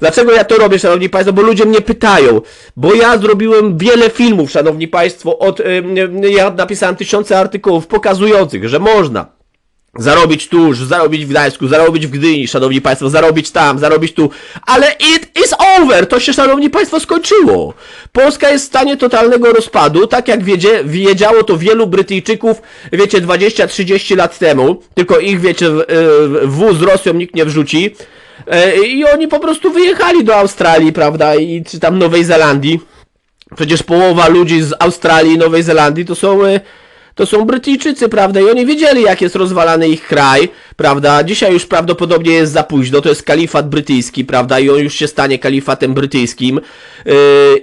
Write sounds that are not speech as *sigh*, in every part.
Dlaczego ja to robię, szanowni państwo? Bo ludzie mnie pytają. Bo ja zrobiłem wiele filmów, szanowni państwo, od, ja napisałem tysiące artykułów pokazujących, że można zarobić tu, zarobić w Gdańsku, zarobić w Gdyni, szanowni państwo, zarobić tam, zarobić tu, ale it is over! To się, szanowni państwo, skończyło. Polska jest w stanie totalnego rozpadu, tak jak wiedzie, wiedziało to wielu Brytyjczyków, wiecie, 20-30 lat temu, tylko ich, wiecie, w, w wóz z Rosją nikt nie wrzuci, i oni po prostu wyjechali do Australii, prawda, i czy tam Nowej Zelandii. Przecież połowa ludzi z Australii i Nowej Zelandii to są, e, to są Brytyjczycy, prawda? I oni wiedzieli, jak jest rozwalany ich kraj, prawda? Dzisiaj już prawdopodobnie jest za późno, to jest kalifat brytyjski, prawda? I on już się stanie kalifatem brytyjskim. Yy,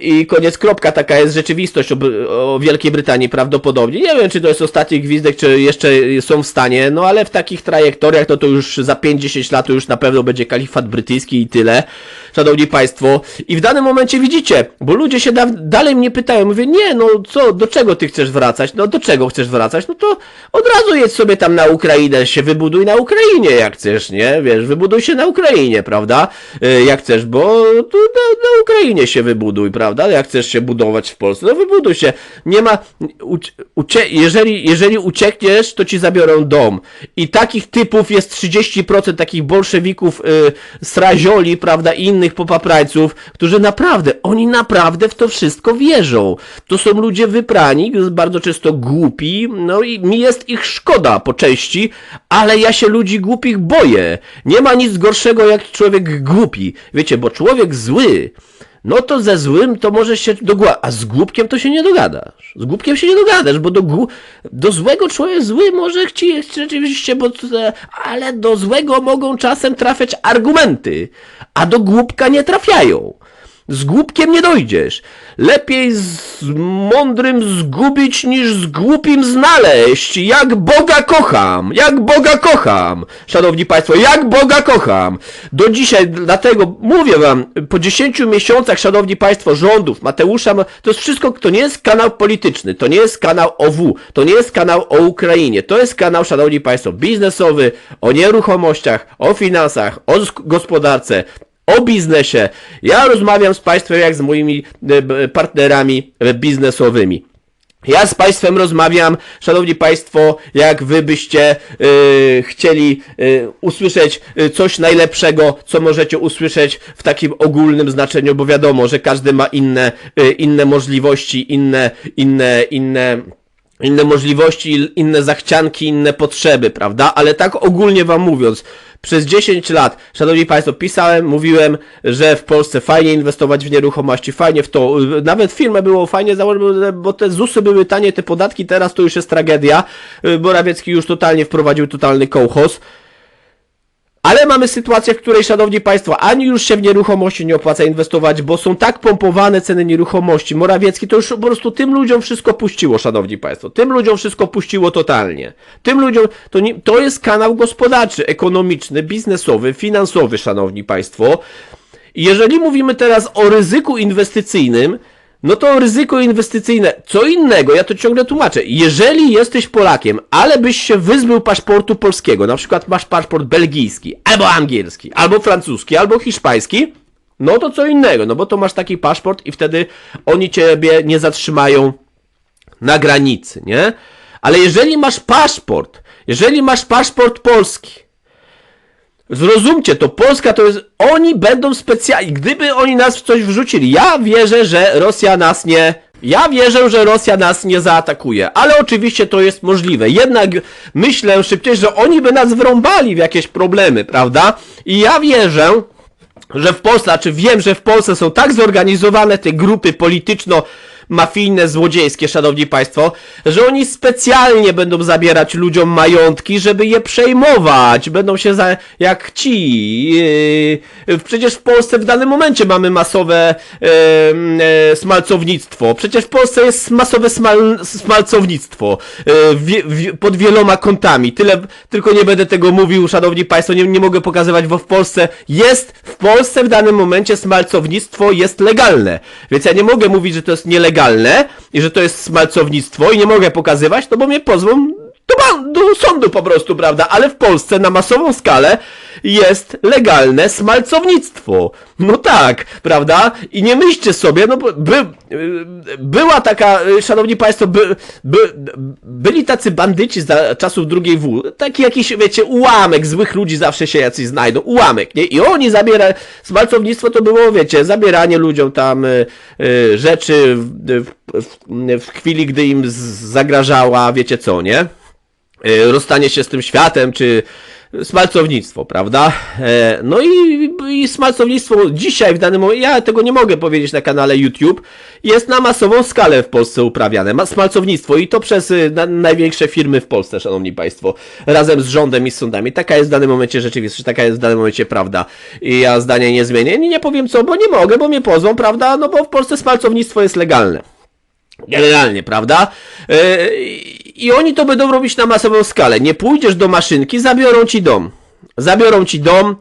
I koniec, kropka, taka jest rzeczywistość o, o Wielkiej Brytanii prawdopodobnie. Nie wiem, czy to jest ostatni gwizdek, czy jeszcze są w stanie, no ale w takich trajektoriach, no to już za 5-10 lat to już na pewno będzie kalifat brytyjski i tyle. Szanowni Państwo. I w danym momencie widzicie, bo ludzie się da, dalej mnie pytają, mówię, nie, no co, do czego ty chcesz wracać? No do czego chcesz wracać? No to od razu jedź sobie tam na Ukrainę, się wybuduj na Ukrainie, jak chcesz, nie? Wiesz, wybuduj się na Ukrainie, prawda? Y, Jak chcesz, bo tu na, na Ukrainie się wybuduj, prawda? Jak chcesz się budować w Polsce, no wybuduj się. Nie ma, ucie, jeżeli, jeżeli uciekniesz, to ci zabiorą dom. I takich typów jest 30% takich bolszewików, y, srazioli, prawda, i innych popaprańców, którzy naprawdę, oni naprawdę w to wszystko wierzą. To są ludzie wyprani, bardzo często głupi, no i mi jest ich szkoda po części, ale ja się ludzi głupich boję. Nie ma nic gorszego jak człowiek głupi. Wiecie, bo człowiek zły, no to ze złym to może się dogła, a z głupkiem to się nie dogadasz. Z głupkiem się nie dogadasz, bo do, do złego człowiek zły może chcieć rzeczywiście, bo, ale do złego mogą czasem trafiać argumenty, a do głupka nie trafiają. Z głupkiem nie dojdziesz. Lepiej z mądrym zgubić niż z głupim znaleźć. Jak Boga kocham! Jak Boga kocham! Szanowni Państwo, jak Boga kocham! Do dzisiaj, dlatego mówię Wam, po 10 miesiącach, Szanowni Państwo, rządów Mateusza, Ma- to jest wszystko, to nie jest kanał polityczny, to nie jest kanał OW, to nie jest kanał o Ukrainie, to jest kanał, Szanowni Państwo, biznesowy, o nieruchomościach, o finansach, o gospodarce, o biznesie. Ja rozmawiam z Państwem jak z moimi e, partnerami e, biznesowymi. Ja z Państwem rozmawiam, Szanowni Państwo, jak Wy byście e, chcieli e, usłyszeć coś najlepszego, co możecie usłyszeć w takim ogólnym znaczeniu, bo wiadomo, że każdy ma inne, inne możliwości, inne, inne, inne inne możliwości, inne zachcianki, inne potrzeby, prawda? Ale tak ogólnie wam mówiąc, przez 10 lat, szanowni państwo, pisałem, mówiłem, że w Polsce fajnie inwestować w nieruchomości, fajnie w to, nawet firmę było fajnie założyć, bo te ZUSy były tanie, te podatki, teraz to już jest tragedia. Morawiecki już totalnie wprowadził totalny kołchos. Ale mamy sytuację, w której, szanowni państwo, ani już się w nieruchomości nie opłaca inwestować, bo są tak pompowane ceny nieruchomości. Morawiecki to już po prostu tym ludziom wszystko puściło, szanowni państwo. Tym ludziom wszystko puściło totalnie. Tym ludziom, to, nie, to jest kanał gospodarczy, ekonomiczny, biznesowy, finansowy, szanowni państwo. Jeżeli mówimy teraz o ryzyku inwestycyjnym, no to ryzyko inwestycyjne, co innego, ja to ciągle tłumaczę. Jeżeli jesteś Polakiem, ale byś się wyzbył paszportu polskiego, na przykład masz paszport belgijski, albo angielski, albo francuski, albo hiszpański, no to co innego, no bo to masz taki paszport i wtedy oni ciebie nie zatrzymają na granicy, nie? Ale jeżeli masz paszport, jeżeli masz paszport polski, Zrozumcie to, Polska to jest, oni będą specjalni, gdyby oni nas w coś wrzucili, ja wierzę, że Rosja nas nie, ja wierzę, że Rosja nas nie zaatakuje, ale oczywiście to jest możliwe, jednak myślę szybciej, że oni by nas wrąbali w jakieś problemy, prawda? I ja wierzę, że w Polsce, znaczy wiem, że w Polsce są tak zorganizowane te grupy polityczno mafijne, złodziejskie, szanowni państwo, że oni specjalnie będą zabierać ludziom majątki, żeby je przejmować. Będą się za, jak ci. Yy, przecież w Polsce w danym momencie mamy masowe yy, yy, smalcownictwo. Przecież w Polsce jest masowe smal, smalcownictwo yy, pod wieloma kątami. Tyle, tylko nie będę tego mówił, szanowni państwo, nie, nie mogę pokazywać, bo w Polsce jest, w Polsce w danym momencie smalcownictwo jest legalne. Więc ja nie mogę mówić, że to jest nielegalne i że to jest smalcownictwo i nie mogę pokazywać, no bo mnie pozwą do, do sądu po prostu, prawda? Ale w Polsce na masową skalę jest legalne smalcownictwo. No tak, prawda? I nie myślcie sobie, no by, była taka, szanowni państwo, by, by, byli tacy bandyci za czasów II W, taki jakiś, wiecie, ułamek złych ludzi zawsze się jacyś znajdą, ułamek, nie? I oni zabiera, smalcownictwo to było, wiecie, zabieranie ludziom tam y, y, rzeczy w, w, w chwili, gdy im z- zagrażała, wiecie co, nie? Y, rozstanie się z tym światem, czy smalcownictwo, prawda? E, No i, i smalcownictwo dzisiaj w danym momencie, ja tego nie mogę powiedzieć na kanale YouTube, jest na masową skalę w Polsce uprawiane. Ma smalcownictwo i to przez y, na, największe firmy w Polsce, szanowni państwo, razem z rządem i z sądami. Taka jest w danym momencie rzeczywistość, taka jest w danym momencie prawda. I ja zdania nie zmienię, nie powiem co, bo nie mogę, bo mnie pozwą, prawda? No bo w Polsce smalcownictwo jest legalne. Generalnie, prawda? Yy, I oni to będą robić na masową skalę. Nie pójdziesz do maszynki, zabiorą ci dom. Zabiorą ci dom,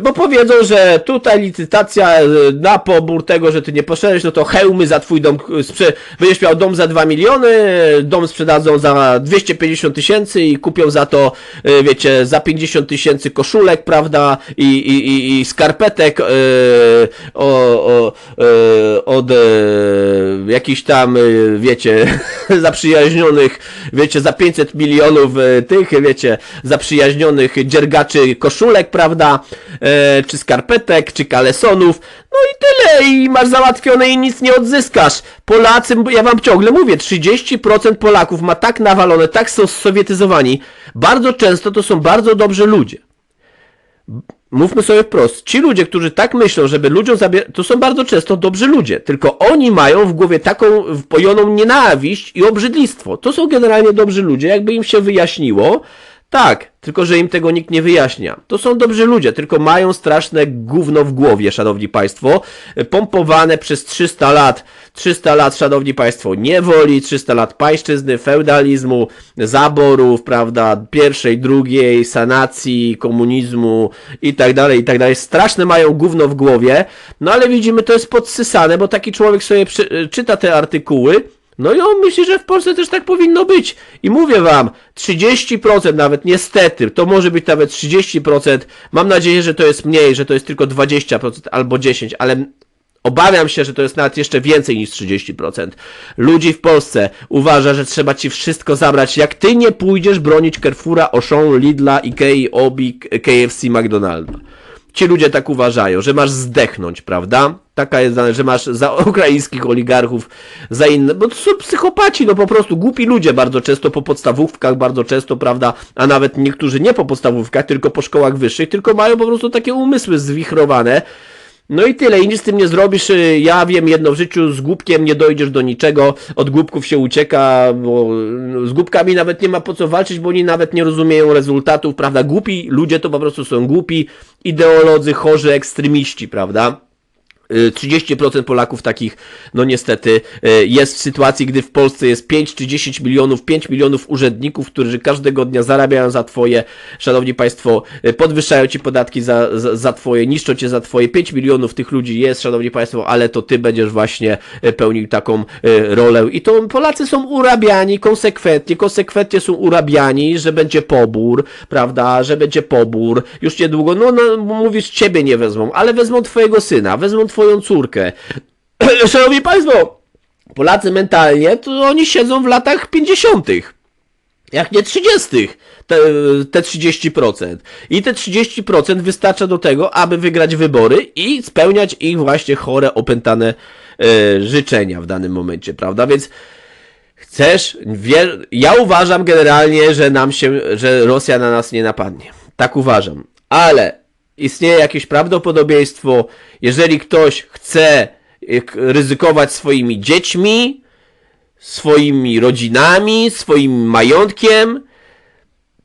bo powiedzą, że tutaj licytacja e, na pobór tego, że ty nie poszedłeś, no to hełmy za twój dom, sprze- będziesz miał dom za 2 miliony, e, dom sprzedadzą za 250 tysięcy i kupią za to, e, wiecie, za 50 tysięcy koszulek, prawda, i, i, i, i skarpetek e, o, o, e, od e, jakichś tam, e, wiecie, *laughs* zaprzyjaźnionych, wiecie, za 500 milionów tych, wiecie, zaprzyjaźnionych dziergaczy koszulek, prawda, e, czy skarpetek, czy kalesonów, no i tyle, i masz załatwione i nic nie odzyskasz. Polacy, ja wam ciągle mówię, 30% Polaków ma tak nawalone, tak są sowietyzowani, bardzo często to są bardzo dobrzy ludzie. Mówmy sobie wprost, ci ludzie, którzy tak myślą, żeby ludziom zabierać, to są bardzo często dobrzy ludzie, tylko oni mają w głowie taką wpojoną nienawiść i obrzydlistwo. To są generalnie dobrzy ludzie, jakby im się wyjaśniło, tak, tylko że im tego nikt nie wyjaśnia. To są dobrzy ludzie, tylko mają straszne gówno w głowie, szanowni państwo, pompowane przez 300 lat, 300 lat, szanowni państwo, niewoli, 300 lat pańszczyzny, feudalizmu, zaborów, prawda, pierwszej, drugiej, sanacji, komunizmu i tak dalej, i tak dalej. Straszne mają gówno w głowie, no ale widzimy, to jest podsysane, bo taki człowiek sobie czyta te artykuły, no i on myśli, że w Polsce też tak powinno być. I mówię wam, 30% nawet, niestety, to może być nawet 30%. Mam nadzieję, że to jest mniej, że to jest tylko 20% albo 10%, ale obawiam się, że to jest nawet jeszcze więcej niż 30%. Ludzi w Polsce uważa, że trzeba ci wszystko zabrać, jak ty nie pójdziesz bronić Carrefoura, Auchan, Lidla, Ikei, Obi, KFC, McDonalda. Ci ludzie tak uważają, że masz zdechnąć, prawda? Taka jest że masz za *laughs* ukraińskich oligarchów, za inne, bo to są psychopaci, no po prostu głupi ludzie bardzo często po podstawówkach, bardzo często, prawda, a nawet niektórzy nie po podstawówkach, tylko po szkołach wyższych, tylko mają po prostu takie umysły zwichrowane. No i tyle, i nic z tym nie zrobisz. Ja wiem jedno w życiu, z głupkiem nie dojdziesz do niczego, od głupków się ucieka, bo no, z głupkami nawet nie ma po co walczyć, bo oni nawet nie rozumieją rezultatów, prawda? Głupi ludzie to po prostu są głupi, ideolodzy, chorzy, ekstremiści, prawda? Y, 30% Polaków takich, no niestety, y, jest w sytuacji, gdy w Polsce jest 5 czy 10 milionów, 5 milionów urzędników, którzy każdego dnia zarabiają za twoje, szanowni państwo, y, podwyższają ci podatki za, za, za twoje, niszczą cię za twoje. 5 milionów tych ludzi jest, szanowni państwo, ale to ty będziesz właśnie y, pełnił taką y, rolę. I to Polacy są urabiani konsekwentnie, konsekwentnie są urabiani, że będzie pobór, prawda, że będzie pobór. Już niedługo, no, no mówisz, ciebie nie wezmą, ale wezmą twojego syna, wezmą twoją córkę. *clears throat* Szanowni Państwo, Polacy mentalnie, to oni siedzą w latach 50. Jak nie 30. Te, te 30%. I te 30% wystarcza do tego, aby wygrać wybory i spełniać ich właśnie chore, opętane e, życzenia w danym momencie, prawda? Więc chcesz, wie, ja uważam generalnie, że nam się, że Rosja na nas nie napadnie. Tak uważam. Ale istnieje jakieś prawdopodobieństwo, jeżeli ktoś chce y, ryzykować swoimi dziećmi, swoimi rodzinami, swoim majątkiem,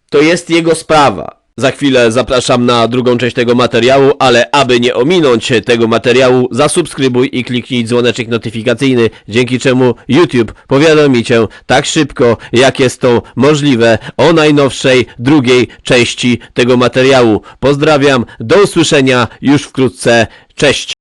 to jest jego sprawa. Za chwilę zapraszam na drugą część tego materiału, ale aby nie ominąć tego materiału, zasubskrybuj i kliknij dzwoneczek notyfikacyjny, dzięki czemu YouTube powiadomi Cię tak szybko, jak jest to możliwe o najnowszej drugiej części tego materiału. Pozdrawiam, do usłyszenia już wkrótce, cześć!